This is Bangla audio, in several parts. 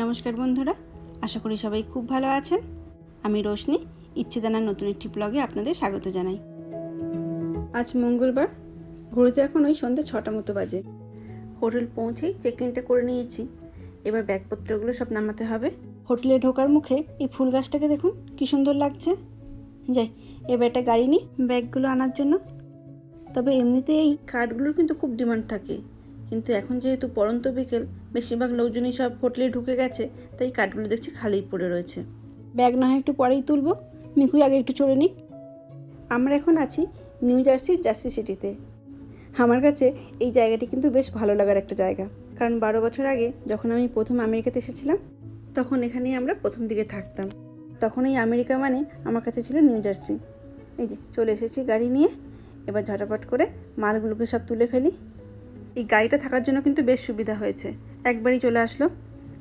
নমস্কার বন্ধুরা, আশা করি সবাই খুব ভালো আছেন। আমি রোশনি ইচ্ছে ইচ্ছেদানার নতুন একটি ব্লগে আপনাদের স্বাগত জানাই। আজ মঙ্গলবার ঘুরতে এখন ওই সন্ধ্যে ছটা মতো বাজে। হোটেল পৌঁছেই চেক ইনটা করে নিয়েছি। এবার ব্যাগপত্রগুলো সব নামাতে হবে। হোটেলে ঢোকার মুখে এই ফুল গাছটাকে দেখুন, কি সুন্দর লাগছে। যাই, এবার একটা গাড়ি নিই ব্যাগগুলো আনার জন্য। তবে এমনিতে এই কার্ডগুলোর কিন্তু খুব ডিমান্ড থাকে। কিন্তু এখন যেহেতু পরন্ত বিকেল বেশিরভাগ লোকজনই সব হোটেলে ঢুকে গেছে তাই কাঠগুলো দেখছি খালিই পড়ে রয়েছে। ব্যাগ না হয় একটু পরেই তুলবো। মিকুই আগে একটু চড়ে নিক। আমরা এখন আছি নিউ জার্সি জার্সি সিটিতে। আমার কাছে এই জায়গাটি কিন্তু বেশ ভালো লাগার একটা জায়গা। কারণ বারো বছর আগে যখন আমি প্রথম আমেরিকাতে এসেছিলাম তখন এখানেই আমরা প্রথম দিকে থাকতাম। তখন এই আমেরিকা মানে আমার কাছে ছিল নিউ জার্সি। এই যে চলে এসেছি গাড়ি নিয়ে। এবার ঝটাপট করে মালগুলোকে সব তুলে ফেলি। এই গাড়িটা থাকার জন্য কিন্তু বেশ সুবিধা হয়েছে। একবারই চলে আসলো।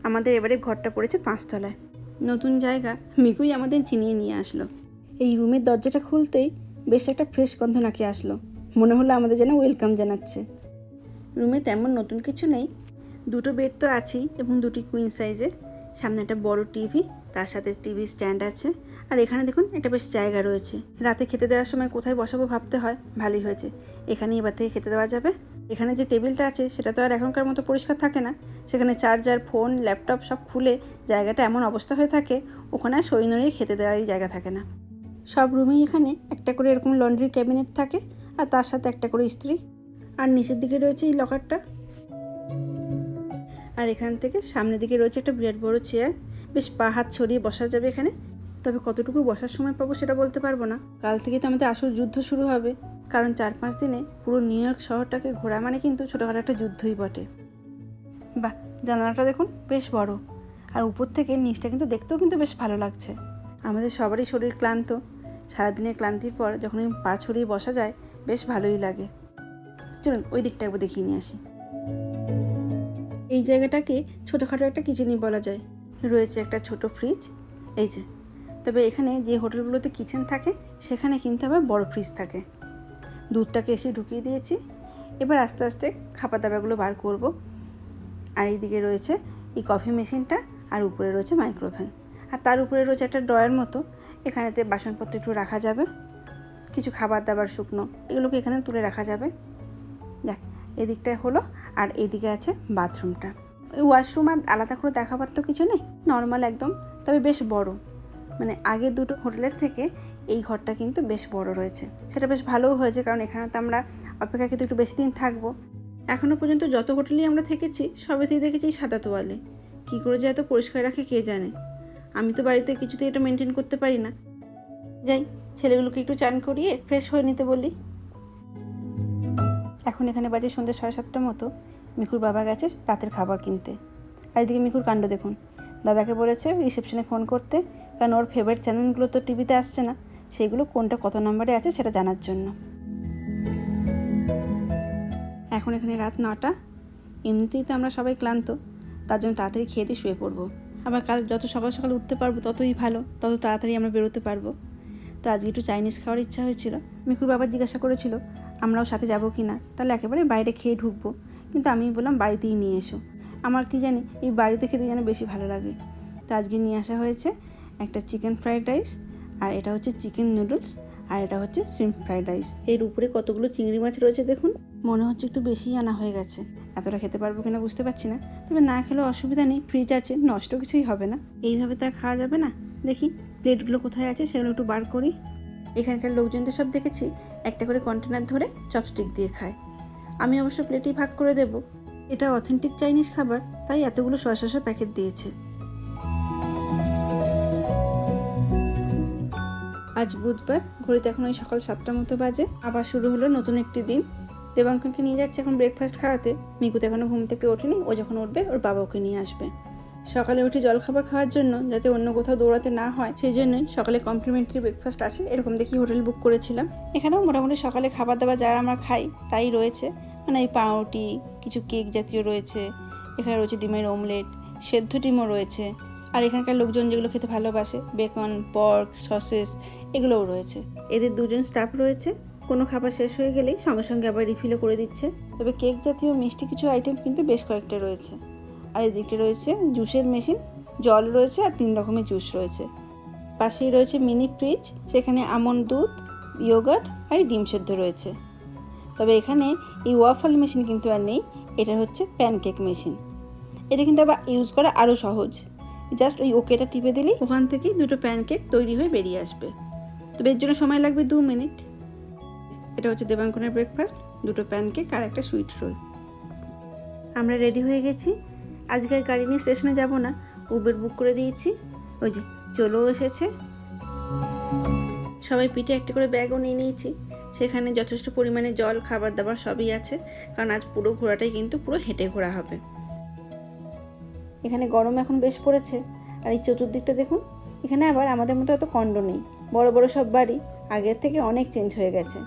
আমাদের এবারে ঘরটা পড়েছে পাঁচতলায়। নতুন জায়গা মিকুই আমাদের চিনিয়ে নিয়ে আসলো। এই রুমের দরজাটা খুলতেই বেশ একটা ফ্রেশ গন্ধ নাকি আসলো। মনে হলো আমাদের যেন ওয়েলকাম জানাচ্ছে। রুমে তেমন নতুন কিছু নেই। দুটো বেড তো আছেই এবং দুটি কুইন সাইজের। সামনে একটা বড় টিভি, তার সাথে টিভি স্ট্যান্ড আছে। আর এখানে দেখুন, একটা বেশ জায়গা রয়েছে। রাতে খেতে দেওয়ার সময় কোথায় বসাবো ভাবতে হয়, ভালোই হয়েছে। এখানে এবার থেকে খেতে দেওয়া যাবে। এখানে যে টেবিলটা আছে, সেটা তো আর এখনকার মতো পরিষ্কার থাকে না। সেখানে চার্জার ফোন ল্যাপটপ সব খুলে জায়গাটা এমন অবস্থা হয়ে থাকে, ওখানে আর সই নড়িয়ে খেতে দেওয়ারই জায়গা থাকে না। সব রুমেই এখানে একটা করে এরকম লন্ড্রি ক্যাবিনেট থাকে, আর তার সাথে একটা করে ইস্ত্রি। আর নিচের দিকে রয়েছে এই লকারটা আর এখান থেকে সামনের দিকে রয়েছে একটা বিরাট বড় চেয়ার বেশ পা হাত ছড়িয়ে বসা যাবে এখানে। তবে কতটুকু বসার সময় পাবো সেটা বলতে পারব না। কাল থেকে তো আমাদের আসল যুদ্ধ শুরু হবে। কারণ চার পাঁচ দিনে পুরো নিউ ইয়র্ক শহরটাকে ঘোরা মানে কিন্তু ছোটোখাটো একটা যুদ্ধই বটে। বাহ, জানালাটা দেখুন বেশ বড়। আর উপর থেকে নিচটা কিন্তু দেখতেও কিন্তু বেশ ভালো লাগছে। আমাদের সবারই শরীর ক্লান্ত। সারাদিনের ক্লান্তির পর যখন ওই পা ছড়িয়ে বসা যায়, বেশ ভালোই লাগে। চলুন, ওই দিকটা একবার দেখিয়ে নিয়ে আসি। এই জায়গাটাকে ছোটোখাটো একটা কিচেনই বলা যায়। রয়েছে একটা ছোট ফ্রিজ। এই যে। তবে এখানে যে হোটেলগুলোতে কিচেন থাকে, সেখানে কিন্তু আবার বড় ফ্রিজ থাকে। দুধটাকে এসে ঢুকিয়ে দিয়েছি। এবার আস্তে আস্তে খাবার দাবারগুলো বার করব। আর এইদিকে রয়েছে এই কফি মেশিনটা আর উপরে রয়েছে মাইক্রোওভেন আর তার উপরে রয়েছে একটা ড্রয়ার মতো। এখানেতে বাসনপত্র একটু রাখা যাবে। কিছু খাবার দাবার শুকনো, এগুলোকে এখানে তুলে রাখা যাবে। যাক, এদিকটায় হলো, আর এদিকে আছে বাথরুমটা ওয়াশরুম আর আলাদা করে দেখাবার তো কিছু নেই। নর্মাল একদম, তবে বেশ বড়। মানে আগের দুটো হোটেলের থেকে এই ঘরটা কিন্তু বেশ বড় রয়েছে। সেটা বেশ ভালোও হয়েছে কারণ এখানে তো আমরা অপেক্ষা কিন্তু একটু বেশি দিন থাকব। এখনও পর্যন্ত যত হোটেলেই আমরা থেকেছি, সবেতেই দেখেছি সাদা তোয়ালে। কী করে যে এত পরিষ্কার রাখে কে জানে? আমি তো বাড়িতে কিছুতেই এটা মেনটেন করতে পারি না। যাই, ছেলেগুলোকে একটু চান করিয়ে ফ্রেশ হয়ে নিতে বলি। এখন এখানে বাজে সন্ধ্যে সাড়ে সাতটার মতো। মিকুর বাবা গেছে রাতের খাবার কিনতে। আর এদিকে মিকুর কাণ্ড দেখুন। দাদাকে বলেছে রিসেপশনে ফোন করতে। কারণ ওর ফেভারিট চ্যানেলগুলো তো টিভিতে আসছে না। সেগুলো কোনটা কত নম্বরে আছে সেটা জানার জন্য। এখন এখানে রাত নটা। এমনিতেই তো আমরা সবাই ক্লান্ত। তার জন্য তাড়াতাড়ি খেয়ে দিয়ে শুয়ে পড়ব। আবার কাল যত সকাল সকাল উঠতে পারব ততই ভালো, তত তাড়াতাড়ি আমরা বেরোতে পারব। তো আজকে একটু চাইনিজ খাওয়ার ইচ্ছা হয়েছিল। মিকুর বাবা জিজ্ঞাসা করেছিল, আমরাও সাথে যাব কি না? তাহলে একেবারে বাইরে খেয়ে ঢুকবো। কিন্তু আমি বললাম, বাড়িতেই নিয়ে এসো। আমার কি জানি, এই বাড়িতে খেতে যেন বেশি ভালো লাগে। তো আজকে নিয়ে আসা হয়েছে একটা চিকেন ফ্রাইড রাইস আর এটা হচ্ছে চিকেন নুডলস আর এটা হচ্ছে সিম ফ্রাইড রাইস। এর উপরে কতগুলো চিংড়ি মাছ রয়েছে দেখুন? মনে হচ্ছে একটু বেশিই আনা হয়ে গেছে। এতটা খেতে পারব কিনা বুঝতে পারছি না তবে না খেলেও অসুবিধা নেই ফ্রিজ আছে নষ্ট কিছুই হবে না। এইভাবে তো আর খাওয়া যাবে না। দেখি প্লেটগুলো কোথায় আছে সেগুলো একটু বার করি। এখানকার লোকজনদের সব দেখেছি একটা করে কন্টেনার ধরে চপস্টিক দিয়ে খায়। আমি অবশ্য প্লেটেই ভাগ করে দেব। এটা অথেন্টিক চাইনিজ খাবার তাই এতগুলো সসা প্যাকেট দিয়েছে। আজ বুধবার, ঘড়িতে এখন ওই সকাল সাতটার মতো বাজে। আবার শুরু হলো নতুন একটি দিন। দেবাঙ্কনকে নিয়ে যাচ্ছে এখন ব্রেকফাস্ট খাওয়াতে। মিকুতে এখনও ঘুম থেকে ওঠেনি, ও যখন উঠবে, ওর বাবা ওকে নিয়ে আসবে। সকালে উঠে জলখাবার খাওয়ার জন্য যাতে অন্য কোথাও দৌড়াতে না হয় সেই জন্যই সকালে কমপ্লিমেন্টারি ব্রেকফাস্ট আছে। এরকম দেখি হোটেল বুক করেছিলাম। এখানেও মোটামুটি সকালে খাবার দাবার যারা আমরা খাই, তাই রয়েছে। মানে এই পাউরুটি, কিছু কেক জাতীয় রয়েছে। এখানে রয়েছে ডিমের অমলেট সেদ্ধ ডিমও রয়েছে। আর এখানকার লোকজন যেগুলো খেতে ভালোবাসে বেকন পর্ক সসেস এগুলোও রয়েছে। এদের দুজন স্টাফ রয়েছে। কোনো খাবার শেষ হয়ে গেলেই সঙ্গে সঙ্গে আবার রিফিলও করে দিচ্ছে। তবে কেক জাতীয় মিষ্টি কিছু আইটেম কিন্তু বেশ কয়েকটা রয়েছে। আর এদিকে রয়েছে জুসের মেশিন জল রয়েছে আর তিন রকমের জুস রয়েছে। পাশেই রয়েছে মিনি ফ্রিজ সেখানে আমন্ড দুধ ইয়োগার্ট আর ডিম সেদ্ধ রয়েছে। তবে এখানে এই ওয়াফল মেশিন কিন্তু আর নেই, এটা হচ্ছে প্যানকেক মেশিন এটা কিন্তু আবার ইউজ করা আরও সহজ। জাস্ট ওই ওকেটা টিপে দিলেই ওখান থেকেই দুটো প্যানকেক তৈরি হয়ে বেরিয়ে আসবে। তবে এর জন্য সময় লাগবে দু মিনিট। এটা হচ্ছে দেবাঙ্কনের ব্রেকফাস্ট দুটো প্যানকেক আর একটা সুইট রোল আমরা রেডি হয়ে গেছি। আজকে আর গাড়ি নিয়ে স্টেশনে যাব না। উবের বুক করে দিয়েছি। ওই যে, চলেও এসেছে। সবাই পিঠে একটা করে ব্যাগও নিয়ে নিয়েছি। সেখানে যথেষ্ট পরিমাণে জল, খাবার দাবার সবই আছে। কারণ আজ পুরো ঘোরাটাই কিন্তু পুরো হেঁটে ঘোরা হবে। এখানে গরম এখন বেশ পড়েছে। আর এই চতুর্দিকটা দেখুন, এখানে আবার আমাদের মতো অত কণ্ড নেই। বড় বড় সব বাড়ি আগের থেকে অনেক চেঞ্জ হয়ে গেছে।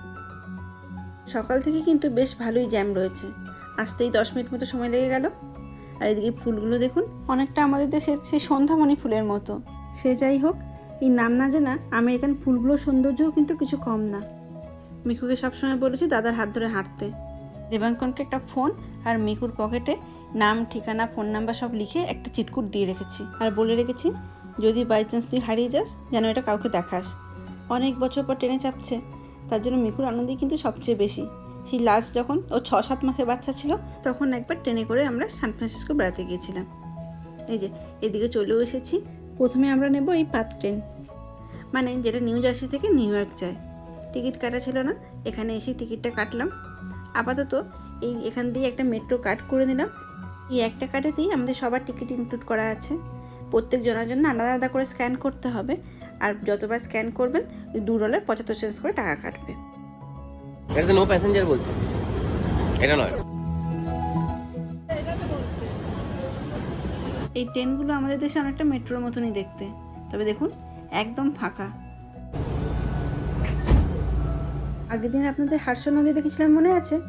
সকাল থেকে কিন্তু বেশ ভালোই জ্যাম রয়েছে। আসতেই দশ মিনিট মতো সময় লেগে গেল। আর এদিকে ফুলগুলো দেখুন, অনেকটা আমাদের দেশের সেই সন্ধ্যামণি ফুলের মতো। সে যাই হোক, এই নাম না জানা আমেরিকান ফুলগুলোর সৌন্দর্যও কিন্তু কিছু কম না। মিকুকে সবসময় বলেছি দাদার হাত ধরে হাঁটতে। দেবাঙ্কনকে একটা ফোন আর মিকুর পকেটে নাম, ঠিকানা, ফোন নাম্বার সব লিখে একটা চিটকুট দিয়ে রেখেছি। আর বলে রেখেছি, যদি বাই চান্স তুই হারিয়ে যাস, যেন এটা কাউকে দেখাস। অনেক বছর পর ট্রেনে চাপছে, তার জন্য মিকুর আনন্দই কিন্তু সবচেয়ে বেশি। সেই লাস্ট যখন ও ছ সাত মাসের বাচ্চা ছিল, তখন একবার ট্রেনে করে আমরা সান ফ্রান্সিসকো বেড়াতে গিয়েছিলাম। এই যে, এদিকে চলেও এসেছি। প্রথমে আমরা নেব এই পাত ট্রেন। মানে যেটা নিউ জার্সি থেকে নিউ ইয়র্ক যায়। টিকিট কাটা ছিল না, এখানে এসে টিকিটটা কাটলাম। আপাতত এই এখান দিয়ে একটা মেট্রো কার্ড করে নিলাম। এই একটা কার্ডেতেই আমাদের সবার টিকিট ইনক্লুড করা আছে। প্রত্যেক জনের জন্য আলাদা আলাদা করে স্ক্যান করতে হবে। আর যতবার স্ক্যান করবেন দু ডলার পঁচাত্তর সেন্স করে টাকা কাটবে। এটা নো প্যাসেঞ্জার বলছে। এটা নয়। এই ট্রেনগুলো আমাদের দেশে অনেকটা মেট্রোর মতনই দেখতে। তবে দেখুন একদম ফাঁকা। আগের দিন আপনাদের হারসো নদী দেখেছিলাম মনে আছে?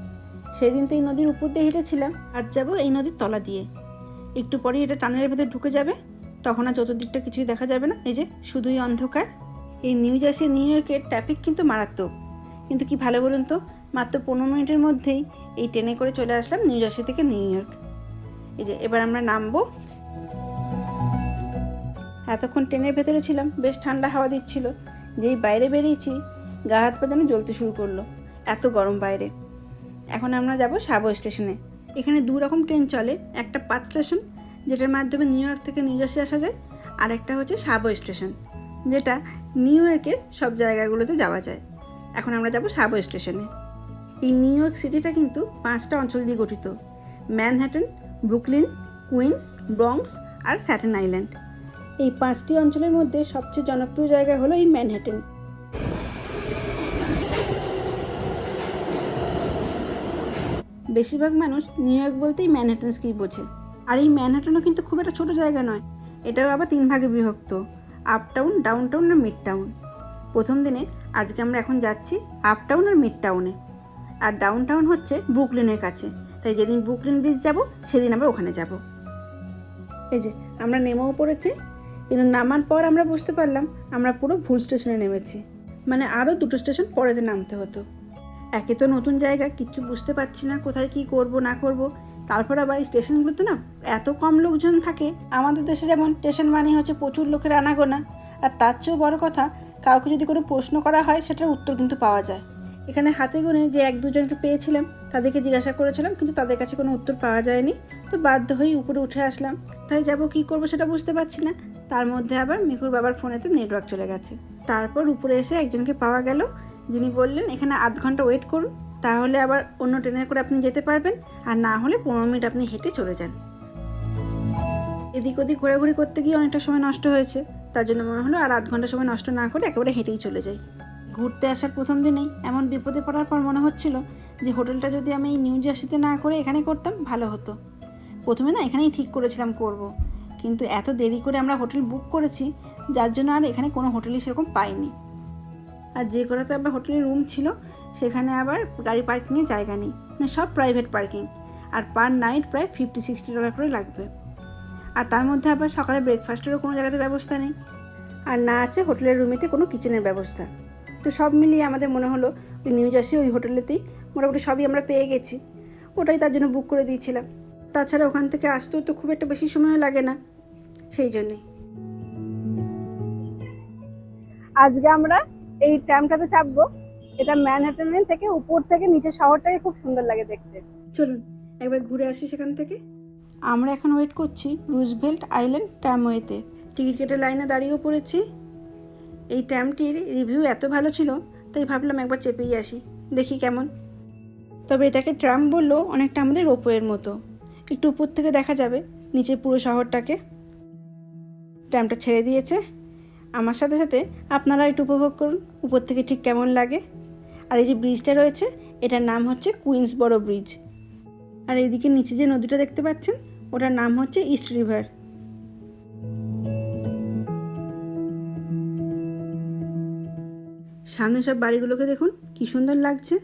সেই দিন তো এই নদীর উপর দিয়ে হেঁটেছিলাম, আর যাব এই নদীর তলা দিয়ে। একটু পরে এটা টানেলের ভেতরে ঢুকে যাবে, তখন আর চতুর্দিকটা কিছুই দেখা যাবে না। এই যে, শুধুই অন্ধকার। এই নিউ জার্সি, নিউ ইয়র্কের ট্রাফিক কিন্তু মারাত্মক। কিন্তু কি ভালো বলুন তো, মাত্র পনেরো মিনিটের মধ্যেই এই ট্রেনে করে চলে আসলাম নিউ জার্সি থেকে নিউ ইয়র্ক। এই যে, এবার আমরা নামবো। এতক্ষণ ট্রেনের ভেতরে ছিলাম, বেশ ঠান্ডা হাওয়া দিচ্ছিল। যেই বাইরে বেরিয়েছি, গা হাত পা যেন জ্বলতে শুরু করল। এত গরম বাইরে। এখন আমরা যাব সাবো স্টেশনে। এখানে দু রকম ট্রেন চলে, একটা পাত স্টেশন, যেটার মাধ্যমে নিউ ইয়র্ক থেকে নিউ জার্সি আসা যায়, আর একটা হচ্ছে সাবো স্টেশন, যেটা নিউ ইয়র্কের সব জায়গাগুলোতে যাওয়া যায়। এখন আমরা যাব সাবো স্টেশনে। এই নিউ ইয়র্ক সিটিটা কিন্তু পাঁচটা অঞ্চল দিয়ে গঠিত, ম্যানহ্যাটন, ব্রুকলিন, কুইন্স, ব্রংস আর স্যাটেন আইল্যান্ড। এই পাঁচটি অঞ্চলের মধ্যে সবচেয়ে জনপ্রিয় জায়গা হলো এই ম্যানহাটন বেশিরভাগ মানুষ নিউ ইয়র্ক বলতেই ম্যানহাটনসকেই বোঝে। আর এই ম্যানহাটনও কিন্তু খুব একটা ছোটো জায়গা নয়, এটাও আবার তিন ভাগে বিভক্ত আপ টাউন ডাউন টাউন আর মিড টাউন প্রথম দিনে আজকে আমরা এখন যাচ্ছি আপ টাউন আর মিড টাউনে আর ডাউন টাউন হচ্ছে ব্রুকলিনের কাছে, তাই যেদিন ব্রুকলিন ব্রিজ যাব, সেদিন আমরা ওখানে যাব। এই যে, আমরা নেমেও পড়েছি, কিন্তু নামার পর আমরা বুঝতে পারলাম আমরা পুরো ভুল স্টেশনে নেমেছি। মানে আরও দুটো স্টেশন পরেতে নামতে হতো। একে তো নতুন জায়গা, কিচ্ছু বুঝতে পারছি না কোথায় কি করব, না করব। তারপর আবার এই স্টেশনগুলোতে না এত কম লোকজন থাকে। আমাদের দেশে যেমন স্টেশন মানে হচ্ছে প্রচুর লোকের আনাগোনা। আর তার চেয়েও বড় কথা, কাউকে যদি কোনো প্রশ্ন করা হয়, সেটার উত্তর কিন্তু পাওয়া যায়। এখানে হাতে গুনে যে এক দুজনকে পেয়েছিলাম, তাদেরকে জিজ্ঞাসা করেছিলাম, কিন্তু তাদের কাছে কোনো উত্তর পাওয়া যায়নি। তো বাধ্য হয়েই উপরে উঠে আসলাম। কোথায় যাব, কী করব সেটা বুঝতে পারছি না। তার মধ্যে আবার মিকুর বাবার ফোনেতে নেটওয়ার্ক চলে গেছে। তারপর উপরে এসে একজনকে পাওয়া গেল। যিনি বললেন, এখানে আধ ঘণ্টা ওয়েট করুন, তাহলে আবার অন্য ট্রেনে করে আপনি যেতে পারবেন, আর না হলে পনেরো মিনিট আপনি হেঁটে চলে যান। এদিক ওদিক ঘোরাঘুরি করতে গিয়ে অনেকটা সময় নষ্ট হয়েছে। তার জন্য মনে হলো, আর আধ ঘণ্টা সময় নষ্ট না করে একেবারে হেঁটেই চলে যাই। ঘুরতে আসার প্রথম দিনেই এমন বিপদে পড়ার পর মনে হচ্ছিল যে, হোটেলটা যদি আমি এই নিউ জার্সিতে না করে এখানে করতাম, ভালো হতো। প্রথমে না এখানেই ঠিক করেছিলাম করব। কিন্তু এত দেরি করে আমরা হোটেল বুক করেছি, যার জন্য আর এখানে কোনো হোটেলই সেরকম পাইনি। আর যে কটাতে আবার হোটেলের রুম ছিল, সেখানে আবার গাড়ি পার্কিংয়ের জায়গা নেই। মানে সব প্রাইভেট পার্কিং। আর পার নাইট প্রায় ফিফটি সিক্সটি ডলার করে লাগবে। আর তার মধ্যে আবার সকালে ব্রেকফাস্টেরও কোনো জায়গাতে ব্যবস্থা নেই। আর না আছে হোটেলের রুমেতে কোনো কিচেনের ব্যবস্থা। তো সব মিলিয়ে আমাদের মনে হলো, ওই নিউ জার্সি ওই হোটেলেতেই মোটামুটি সবই আমরা পেয়ে গেছি। ওটাই তার জন্য বুক করে দিয়েছিলাম। তাছাড়া ওখান থেকে আসতেও তো খুব একটা বেশি সময় লাগে না। সেই জন্যে আজকে আমরা এই ট্রামটাতে চাপবো। এটা ম্যানহাটনের থেকে উপর থেকে নিচে শহরটাকে খুব সুন্দর লাগে দেখতে। চলুন, একবার ঘুরে আসি সেখান থেকে। আমরা এখন ওয়েট করছি রুজভেল্ট আইল্যান্ড ট্র্যামওয়েতে টিকিট কেটে লাইনে দাঁড়িয়েও পড়েছি। এই ট্র্যামটির রিভিউ এত ভালো ছিল, তাই ভাবলাম একবার চেপেই আসি, দেখি কেমন। তবে এটাকে ট্রাম বললেও অনেকটা আমাদের রোপওয়ের মতো। একটু উপর থেকে দেখা যাবে নিচে পুরো শহরটাকে। ট্রামটা ছেড়ে দিয়েছে। আমার সাথে সাথে আপনারা একটু উপভোগ করুন, উপর থেকে ঠিক কেমন লাগে। আর এই যে ব্রিজটা রয়েছে, এটার নাম হচ্ছে কুইন্স বড় ব্রিজ আর এইদিকে নিচে যে নদীটা দেখতে পাচ্ছেন, ওটার নাম হচ্ছে ইস্ট রিভার। সামনে সব বাড়িগুলোকে দেখুন, কি সুন্দর লাগছে।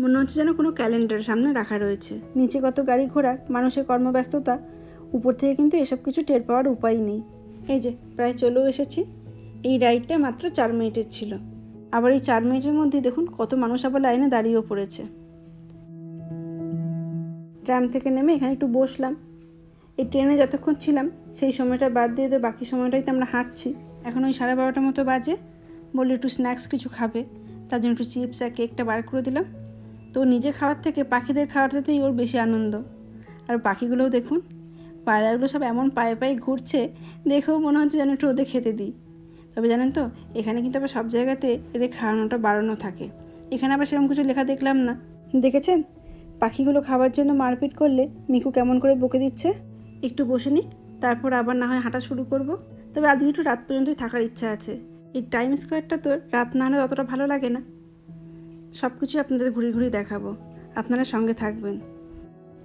মনে হচ্ছে যেন কোনো ক্যালেন্ডার সামনে রাখা রয়েছে। নিচে কত গাড়ি ঘোড়া, মানুষের কর্মব্যস্ততা, উপর থেকে কিন্তু এসব কিছু টের পাওয়ার উপায় নেই। এই যে, প্রায় চলেও এসেছি। এই রাইডটা মাত্র চার মিনিটের ছিল। আবার এই চার মিনিটের মধ্যে দেখুন কত মানুষ আবার লাইনে দাঁড়িয়েও পড়েছে। ট্রাম থেকে নেমে এখানে একটু বসলাম। এই ট্রেনে যতক্ষণ ছিলাম, সেই সময়টা বাদ দিয়ে তো বাকি সময়টাই তো আমরা হাঁটছি। এখন ওই সাড়ে বারোটার মতো বাজে। বলল একটু স্ন্যাক্স কিছু খাবে। তার জন্য একটু চিপস আর কেকটা বার করে দিলাম। তো নিজে খাওয়ার থেকে পাখিদের খাওয়াটাতেই ওর বেশি আনন্দ। আর পাখিগুলোও দেখুন, পায়রাগুলো সব এমন পায়ে পায়ে ঘুরছে, দেখেও মনে হচ্ছে যেন একটু ওদের খেতে দিই। তবে জানেন তো, এখানে কিন্তু আবার সব জায়গাতে এদের খাওয়ানোটা বাড়ানো থাকে। এখানে আবার সেরকম কিছু লেখা দেখলাম না। দেখেছেন? পাখিগুলো খাবার জন্য মারপিট করলে মিকু কেমন করে বকে দিচ্ছে? একটু বসে নিক, তারপর আবার না হয় হাঁটা শুরু করব। তবে আজকে একটু রাত পর্যন্তই থাকার ইচ্ছা আছে। এই টাইম স্কোয়ারটা তো রাত না হলে অতটা ভালো লাগে না। সব কিছু আপনাদের ঘুরে ঘুরে দেখাবো। আপনারা সঙ্গে থাকবেন।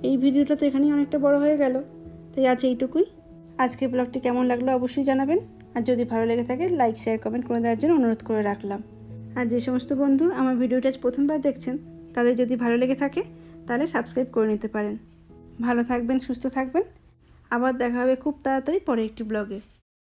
এই ভিডিওটা তো এখানেই অনেকটা বড় হয়ে গেল। তাই আজ এইটুকুই। আজকের ব্লগটি কেমন লাগল অবশ্যই জানাবেন। আর যদি ভালো লেগে থাকে লাইক শেয়ার কমেন্ট করে দেওয়ার জন্য অনুরোধ করে রাখলাম। আর যে সমস্ত বন্ধু আমার ভিডিওটা প্রথমবার দেখছেন, তাদের যদি ভালো লেগে থাকে, তাহলে সাবস্ক্রাইব করে নিতে পারেন। ভালো থাকবেন, সুস্থ থাকবেন। আবার দেখা হবে খুব তাড়াতাড়ি পরে একটি ব্লগে